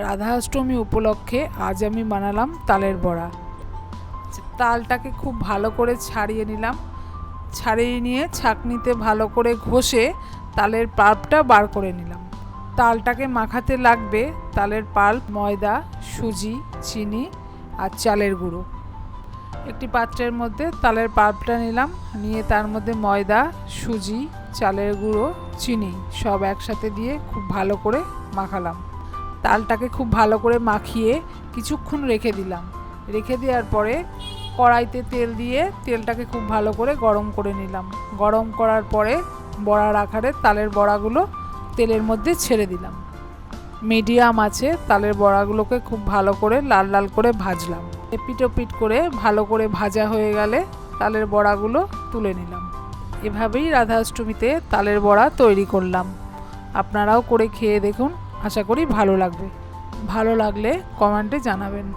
রাধা অষ্টমী উপলক্ষে আজ আমি বানালাম তালের বড়া। তালটাকে খুব ভালো করে ছাড়িয়ে নিলাম। ছাড়িয়ে নিয়ে ছাঁকনিতে ভালো করে ঘষে তালের পাল্পটা বার করে নিলাম। তালটাকে মাখাতে লাগবে তালের পাল্প, ময়দা, সুজি, চিনি আর চালের গুঁড়ো। একটি পাত্রের মধ্যে তালের পাল্পটা নিলাম। নিয়ে তার মধ্যে ময়দা, সুজি, চালের গুঁড়ো, চিনি সব একসাথে দিয়ে খুব ভালো করে মাখালাম। তালটাকে খুব ভালো করে মাখিয়ে কিছুক্ষণ রেখে দিলাম। রেখে দেওয়ার পরে কড়াইতে তেল দিয়ে তেলটাকে খুব ভালো করে গরম করে নিলাম। গরম করার পরে বড়ার আকারে তালের বড়াগুলো তেলের মধ্যে ছেড়ে দিলাম। মিডিয়াম আছে, তালের বড়াগুলোকে খুব ভালো করে লাল লাল করে ভাজলাম। পিট করে ভালো করে ভাজা হয়ে গেলে তালের বড়াগুলো তুলে নিলাম। এভাবেই রাধাষ্টমীতে তালের বড়া তৈরি করলাম। আপনারাও করে খেয়ে দেখুন আশা করি ভালো লাগবে। ভালো লাগলে কমেন্টে জানাবেন।